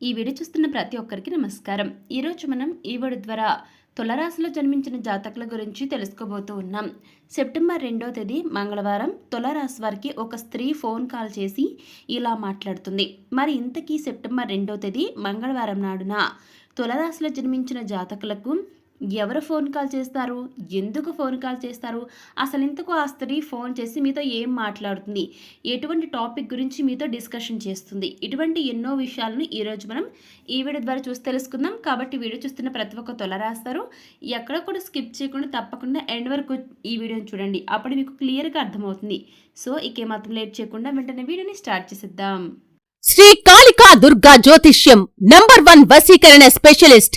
ఈ వీడియో చూస్తున్న ప్రతి ఒక్కరికి నమస్కారం. ఈరోజు మనం ఈ వీడియో ద్వారా తులరాశిలో జన్మించిన జాతకుల గురించి తెలుసుకోబోతూ ఉన్నాం. సెప్టెంబర్ రెండో తేదీ మంగళవారం తులరాశి వారికి ఒక స్త్రీ ఫోన్ కాల్ చేసి ఇలా మాట్లాడుతుంది. మరి ఇంతకీ సెప్టెంబర్ రెండో తేదీ మంగళవారం నాడున తులరాశిలో జన్మించిన జాతకులకు ఎవరు ఫోన్ కాల్ చేస్తారు? ఎందుకు ఫోన్ కాల్ చేస్తారు? అసలు ఇంతకు ఆ స్త్రీ ఫోన్ చేసి మీతో ఏం మాట్లాడుతుంది? ఎటువంటి టాపిక్ గురించి మీతో డిస్కషన్ చేస్తుంది? ఇటువంటి ఎన్నో విషయాలను ఈరోజు మనం ఈ వీడియో ద్వారా చూసి తెలుసుకుందాం. కాబట్టి వీడియో చూస్తున్న ప్రతి ఒక్క తొల రాస్తారు. ఎక్కడ కూడా స్కిప్ చేయకుండా తప్పకుండా ఎండ్ వరకు ఈ వీడియోని చూడండి. అప్పుడు మీకు క్లియర్గా అర్థమవుతుంది. సో ఇకేమాత్రం లేట్ చేయకుండా వెంటనే వీడియోని స్టార్ట్ చేసేద్దాం. శ్రీ కాళికా దుర్గా జ్యోతిష్యం నంబర్ వన్ వసీకరణ స్పెషలిస్ట్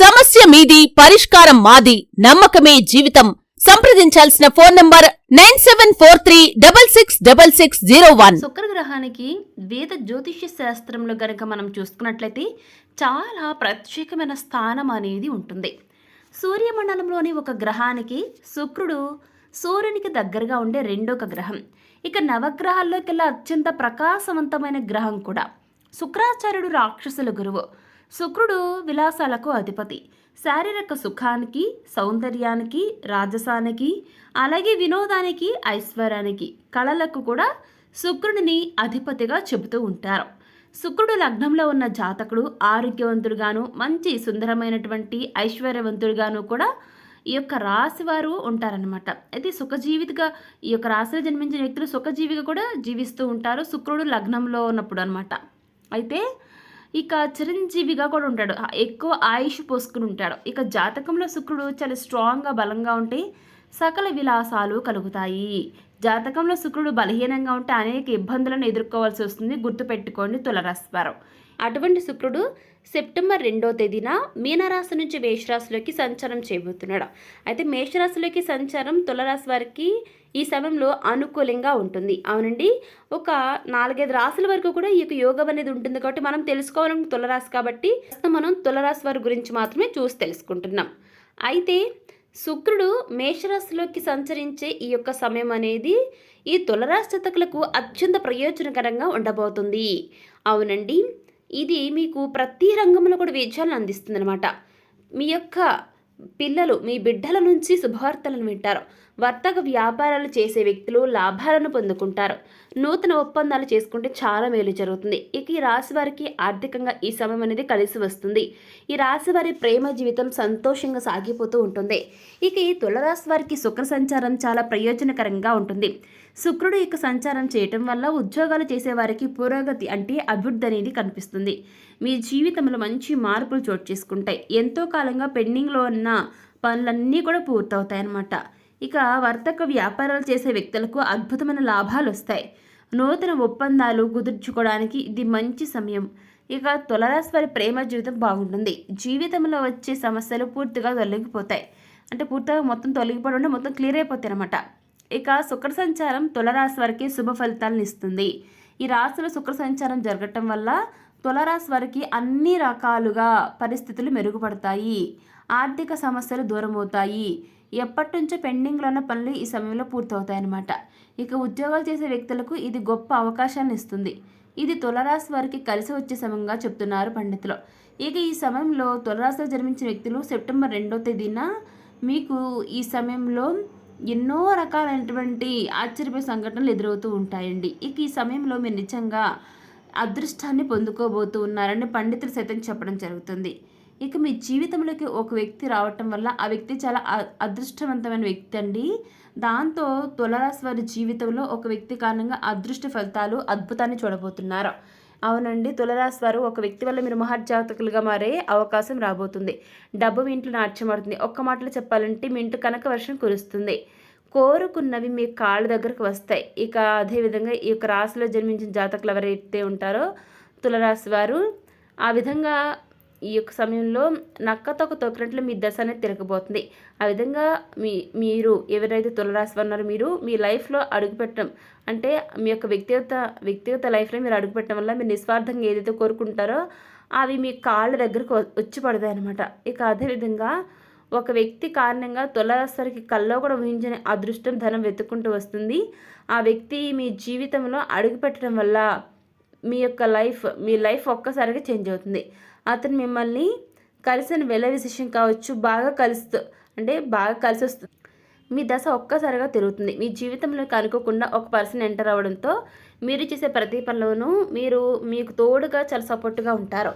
సమస్య మీది పరిష్కారం మాది. నమ్మకమే జీవితం. సంప్రదించాల్సిన phone number nine seven four three double six double six zero one. శుక్రగ్రహానికి వేద జ్యోతిష్య శాస్త్రంలో గనక మనం చూసుకున్నట్లయితే చాలా ప్రత్యేకమైన స్థానం అనేది ఉంటుంది. సూర్యమండలంలోని ఒక గ్రహానికి శుక్రుడు సూర్యునికి దగ్గరగా ఉండే రెండొక గ్రహం. ఇక నవగ్రహాల్లోకెల్లా అత్యంత ప్రకాశవంతమైన గ్రహం కూడా. శుక్రాచార్యుడు రాక్షసుల గురువు. శుక్రుడు విలాసాలకు అధిపతి. శారీరక సుఖానికి సౌందర్యానికి రాజసానికి అలాగే వినోదానికి ఐశ్వర్యానికి కళలకు కూడా శుక్రుడిని అధిపతిగా చెబుతూ ఉంటారు. శుక్రుడు లగ్నంలో ఉన్న జాతకుడు ఆరోగ్యవంతుడుగాను మంచి సుందరమైనటువంటి ఐశ్వర్యవంతుడుగాను కూడా ఈ యొక్క రాశి వారు ఉంటారనమాట అయితే సుఖజీవితగా ఈ యొక్క రాశిలో జన్మించిన వ్యక్తులు సుఖజీవిగా కూడా జీవిస్తూ ఉంటారు శుక్రుడు లగ్నంలో ఉన్నప్పుడు అనమాట అయితే ఇక చిరంజీవిగా కూడా ఉంటాడు. ఎక్కువ ఆయుష్ పోసుకుని ఉంటాడు. ఇక జాతకంలో శుక్రుడు చాలా స్ట్రాంగ్గా బలంగా ఉంటే సకల విలాసాలు కలుగుతాయి. జాతకంలో శుక్రుడు బలహీనంగా ఉంటే అనేక ఇబ్బందులను ఎదుర్కోవాల్సి వస్తుంది. గుర్తుపెట్టుకోండి తులరాశివారం అటువంటి శుక్రుడు సెప్టెంబర్ రెండో తేదీన మీనరాశి నుంచి మేషరాశిలోకి సంచారం చేయబోతున్నాడు. అయితే మేషరాశిలోకి సంచారం తులరాశి వారికి ఈ సమయంలో అనుకూలంగా ఉంటుంది. అవునండి. ఒక నాలుగైదు రాశుల వరకు కూడా ఈ యొక్క యోగం అనేది ఉంటుంది కాబట్టి మనం తెలుసుకోవాలని తులరాశి కాబట్టి మనం తులరాశి వారి గురించి మాత్రమే చూసి తెలుసుకుంటున్నాం. అయితే శుక్రుడు మేషరాశిలోకి సంచరించే ఈ యొక్క సమయం అనేది ఈ తులరాశి జాతకులకు అత్యంత ప్రయోజనకరంగా ఉండబోతుంది. అవునండి. ఇది మీకు ప్రతి రంగంలో కూడా విజయాలను అందిస్తుంది అనమాట మీ యొక్క పిల్లలు మీ బిడ్డల నుంచి శుభవార్తలను వింటారు. వర్తక వ్యాపారాలు చేసే వ్యక్తులు లాభాలను పొందుకుంటారు. నూతన ఒప్పందాలు చేసుకుంటే చాలా మేలు జరుగుతుంది. ఇక ఈ రాశి వారికి ఆర్థికంగా ఈ సమయం అనేది కలిసి వస్తుంది. ఈ రాశి వారి ప్రేమ జీవితం సంతోషంగా సాగిపోతూ ఉంటుంది. ఇక ఈ తులరాశి వారికి శుక్ర సంచారం చాలా ప్రయోజనకరంగా ఉంటుంది. శుక్రుడు యొక్క సంచారం చేయటం వల్ల ఉద్యోగాలు చేసేవారికి పురోగతి అంటే అభివృద్ధి అనేది కనిపిస్తుంది. మీ జీవితంలో మంచి మార్పులు చోటు చేసుకుంటాయి. ఎంతో కాలంగా పెండింగ్లో ఉన్న పనులన్నీ కూడా పూర్తవుతాయి అన్నమాట ఇక వర్తక వ్యాపారాలు చేసే వ్యక్తులకు అద్భుతమైన లాభాలు వస్తాయి. నూతన ఒప్పందాలు కుదుర్చుకోవడానికి ఇది మంచి సమయం. ఇక తులరాశి వారి ప్రేమ జీవితం బాగుంటుంది. జీవితంలో వచ్చే సమస్యలు పూర్తిగా తొలగిపోతాయి. అంటే పూర్తిగా మొత్తం తొలగిపోవడం మొత్తం క్లియర్ అయిపోతాయి అనమాట ఇక శుక్ర సంచారం తులరాశి వారికి శుభ ఫలితాలను ఇస్తుంది. ఈ రాశిలో శుక్ర సంచారం జరగటం వల్ల తులరాశి వారికి అన్ని రకాలుగా పరిస్థితులు మెరుగుపడతాయి. ఆర్థిక సమస్యలు దూరం అవుతాయి ఎప్పటి నుంచో పెండింగ్లో ఉన్న పనులు ఈ సమయంలో పూర్తవుతాయన్నమాట. ఇక ఉద్యోగాలు చేసే వ్యక్తులకు ఇది గొప్ప అవకాశాన్ని ఇస్తుంది. ఇది తులరాశి వారికి కలిసి వచ్చే సమయంగా చెప్తున్నారు పండితులు. ఇక ఈ సమయంలో తులరాశిలో జన్మించిన వ్యక్తులు సెప్టెంబర్ రెండో తేదీన మీకు ఈ సమయంలో ఎన్నో రకాలైనటువంటి ఆశ్చర్యపోయే సంఘటనలు ఎదురవుతూ ఉంటాయండి. ఇక ఈ సమయంలో మీరు నిజంగా అదృష్టాన్ని పొందుకోబోతూ ఉన్నారని పండితులు సైతం చెప్పడం జరుగుతుంది. ఇక మీ జీవితంలోకి ఒక వ్యక్తి రావటం వల్ల ఆ వ్యక్తి చాలా అదృష్టవంతమైన వ్యక్తి అండి. దాంతో తులరాశి వారి జీవితంలో ఒక వ్యక్తి కారణంగా అదృష్ట ఫలితాలు అద్భుతాన్ని చూడబోతున్నారు. అవునండి తులరాశి వారు ఒక వ్యక్తి వల్ల మీరు మహర్జాతకులుగా మారే అవకాశం రాబోతుంది. డబ్బు మీ ఇంట్లో నాట్యమడుతుంది. ఒక్క మాటలో చెప్పాలంటే మీ ఇంటి కనక వర్షం కురుస్తుంది. కోరుకున్నవి మీ కాళ్ళ దగ్గరకు వస్తాయి. ఇక అదేవిధంగా ఈ యొక్క రాశిలో జన్మించిన జాతకులు ఎవరైతే ఉంటారో తులరాశి వారు ఆ విధంగా ఈ యొక్క సమయంలో నక్క తొక్క తొక్కినట్లు మీ దశ అనేది తిరగబోతుంది. ఆ విధంగా మీ మీరు ఎవరైతే తులరాశి ఉన్నారో మీరు మీ లైఫ్లో అడుగుపెట్టడం అంటే మీ యొక్క వ్యక్తిగత వ్యక్తిగత లైఫ్లో మీరు అడుగుపెట్టడం వల్ల మీరు నిస్వార్థంగా ఏదైతే కోరుకుంటారో అవి మీ కాళ్ళ దగ్గరకు వచ్చి పడతాయి అనమాట ఇక అదేవిధంగా ఒక వ్యక్తి కారణంగా తులరాశికి కల్లో కూడా ఊహించని అదృష్టం ధనం వెతుక్కుంటూ వస్తుంది. ఆ వ్యక్తి మీ జీవితంలో అడుగుపెట్టడం వల్ల మీ యొక్క లైఫ్ మీ లైఫ్ ఒక్కసారిగా చేంజ్ అవుతుంది. అతను మిమ్మల్ని కలిసిన వెళ్ళ విశేషం కావచ్చు బాగా కలుస్తూ అంటే బాగా కలిసి వస్తుంది మీ దశ ఒక్కసారిగా తిరుగుతుంది. మీ జీవితంలోకి అనుకోకుండా ఒక పర్సన్ ఎంటర్ అవ్వడంతో మీరు చేసే ప్రతి పనిలోనూ మీరు మీకు తోడుగా చాలా సపోర్ట్గా ఉంటారు.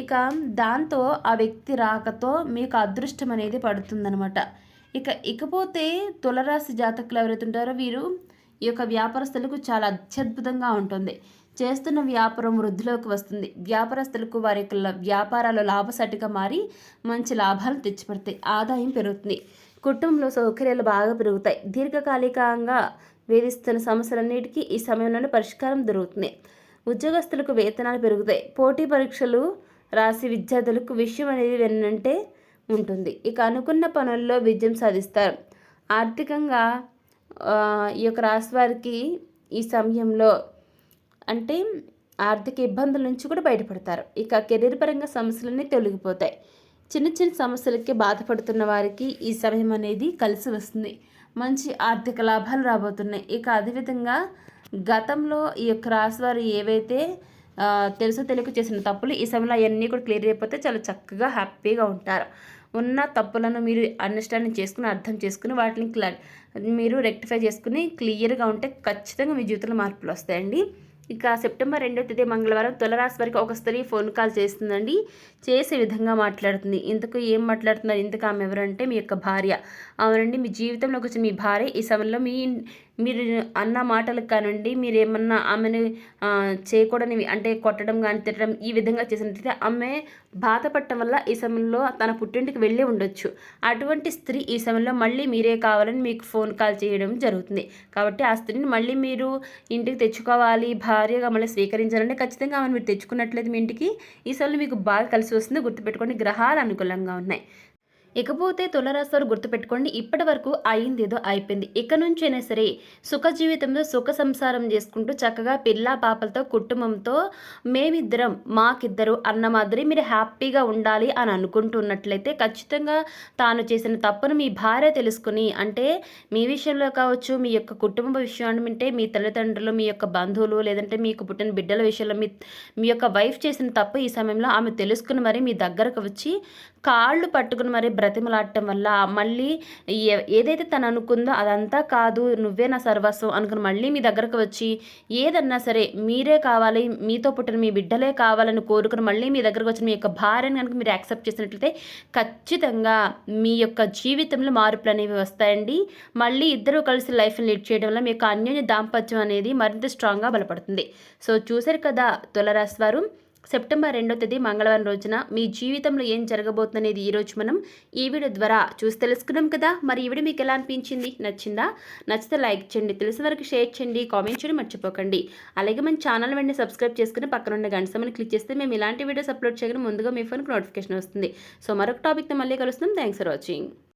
ఇక దాంతో ఆ వ్యక్తి రాకతో మీకు అదృష్టం అనేది పడుతుందనమాట ఇక ఇకపోతే తులరాశి జాతకులు ఎవరైతే ఉంటారో వీరు ఈ యొక్క వ్యాపారస్తులకు చాలా అత్యద్భుతంగా ఉంటుంది. చేస్తున్న వ్యాపారం వృద్ధిలోకి వస్తుంది. వ్యాపారస్తులకు వారి యొక్క వ్యాపారాలు లాభసాటిగా మారి మంచి లాభాలు తెచ్చిపెడతాయి. ఆదాయం పెరుగుతుంది. కుటుంబంలో సౌకర్యాలు బాగా పెరుగుతాయి. దీర్ఘకాలికంగా వేధిస్తున్న సమస్యలన్నిటికీ ఈ సమయంలోనే పరిష్కారం దొరుకుతుంది. ఉద్యోగస్తులకు వేతనాలు పెరుగుతాయి. పోటీ పరీక్షలు రాసి విద్యార్థులకు విషయం అనేది వెన్నంటే ఉంటుంది. ఇక అనుకున్న పనుల్లో విజయం సాధిస్తారు. ఆర్థికంగా ఈ యొక్క రాశి వారికి ఈ సమయంలో అంటే ఆర్థిక ఇబ్బందుల నుంచి కూడా బయటపడతారు. ఇక కెరీర్ పరంగా సమస్యలన్నీ తొలగిపోతాయి. చిన్న చిన్న సమస్యలకి బాధపడుతున్న వారికి ఈ సమయం అనేది కలిసి వస్తుంది. మంచి ఆర్థిక లాభాలు రాబోతున్నాయి. ఇక అదేవిధంగా గతంలో ఈ యొక్క రాశివారు ఏవైతే తెలుసో తెలియక చేసిన తప్పులు ఈ సమయంలో అవన్నీ కూడా క్లియర్ అయిపోతే చాలా చక్కగా హ్యాపీగా ఉంటారు. ఉన్న తప్పులను మీరు అండర్స్టాండింగ్ చేసుకుని అర్థం చేసుకుని వాటిని క్లా మీరు రెక్టిఫై చేసుకుని క్లియర్గా ఉంటే ఖచ్చితంగా మీ జీవితంలో మార్పులు వస్తాయండి. ఇక సెప్టెంబర్ రెండో తేదీ మంగళవారం తులరాశి వారికి ఒక స్త్రీ ఫోన్ కాల్ చేస్తుందండి. చేసే విధంగా మాట్లాడుతుంది. ఇంతకు ఏం మాట్లాడుతున్నారు? ఇంతకు ఆమె ఎవరంటే మీ యొక్క భార్య. అవునండి మీ జీవితంలోకి వచ్చిన మీ భార్య ఈ సమయంలో మీ మీరు అన్న మాటలకు కానివ్వండి మీరు ఏమన్నా ఆమెను చేయకూడని అంటే కొట్టడం కానీ తిట్టడం ఈ విధంగా చేసినట్లయితే ఆమె బాధపడటం వల్ల ఈ సమయంలో తన పుట్టింటికి వెళ్ళి ఉండొచ్చు. అటువంటి స్త్రీ ఈ సమయంలో మళ్ళీ మీరే కావాలని మీకు ఫోన్ కాల్ చేయడం జరుగుతుంది. కాబట్టి ఆ స్త్రీని మళ్ళీ మీరు ఇంటికి తెచ్చుకోవాలి భార్యగా మళ్ళీ స్వీకరించాలంటే ఖచ్చితంగా ఆమెను మీరు తెచ్చుకున్నట్లయితే మీ ఇంటికి ఈ సమయంలో మీకు బాగా కలిసి వస్తుంది గుర్తుపెట్టుకోండి. గ్రహాలు అనుకూలంగా ఉన్నాయి. ఇకపోతే తులరాశి గుర్తుపెట్టుకోండి ఇప్పటి వరకు అయిందేదో అయిపోయింది. ఇక నుంచైనా సరే సుఖ జీవితంలో సుఖ సంసారం చేసుకుంటూ చక్కగా పిల్ల పాపలతో కుటుంబంతో మేమిద్దరం మాకిద్దరు అన్న మాదిరి మీరు హ్యాపీగా ఉండాలి అని అనుకుంటున్నట్లయితే ఖచ్చితంగా తాను చేసిన తప్పును మీ భార్య తెలుసుకుని అంటే మీ విషయంలో కావచ్చు మీ యొక్క కుటుంబ విషయం అంటే మీ తల్లిదండ్రులు మీ యొక్క బంధువులు లేదంటే మీకు పుట్టిన బిడ్డల విషయంలో మీ మీ యొక్క వైఫ్ చేసిన తప్పు ఈ సమయంలో ఆమె తెలుసుకుని మరి మీ దగ్గరకు వచ్చి కాళ్ళు పట్టుకుని మరి బ్రతిమలాడటం వల్ల మళ్ళీ ఏ- ఏదైతే తను అనుకుందో అదంతా కాదు నువ్వే నా సర్వస్వం అనుకుని మళ్ళీ మీ దగ్గరకు వచ్చి ఏదన్నా సరే మీరే కావాలి మీతో పుట్టిన మీ బిడ్డలే కావాలని కోరుకుని మళ్ళీ మీ దగ్గరకు వచ్చిన మీ యొక్క భార్యను కనుక మీరు యాక్సెప్ట్ చేసినట్లయితే ఖచ్చితంగా మీ యొక్క జీవితంలో మార్పులు అనేవి వస్తాయండి. మళ్ళీ ఇద్దరు కలిసి లైఫ్ని లీడ్ చేయడం వల్ల మీ యొక్క అన్యోన్య దాంపత్యం అనేది మరింత స్ట్రాంగ్గా బలపడుతుంది. సో చూశారు కదా తులరాశి వారు సెప్టెంబర్ రెండో తేదీ మంగళవారం రోజున మీ జీవితంలో ఏం జరగబోతుందనేది ఈరోజు మనం ఈ వీడియో ద్వారా చూసి తెలుసుకున్నాం కదా. మరి ఈ వీడియో మీకు ఎలా అనిపించింది? నచ్చిందా? నచ్చితే లైక్ చేయండి. తెలిసిన వరకు షేర్ చేయండి. కామెంట్ చేయడం మర్చిపోకండి. అలాగే మన ఛానల్ వెంటనే సబ్స్క్రైబ్ చేసుకుని పక్కన ఉన్న గంట సమని క్లిక్ చేస్తే మేము ఇలాంటి వీడియోస్ అప్లోడ్ చేయగానే ముందుగా మీ ఫోన్కి నోటిఫికేషన్ వస్తుంది. సో మరొక టాపిక్తో మళ్ళీ కలుస్తాం థ్యాంక్స్ ఫర్ వాచింగ్.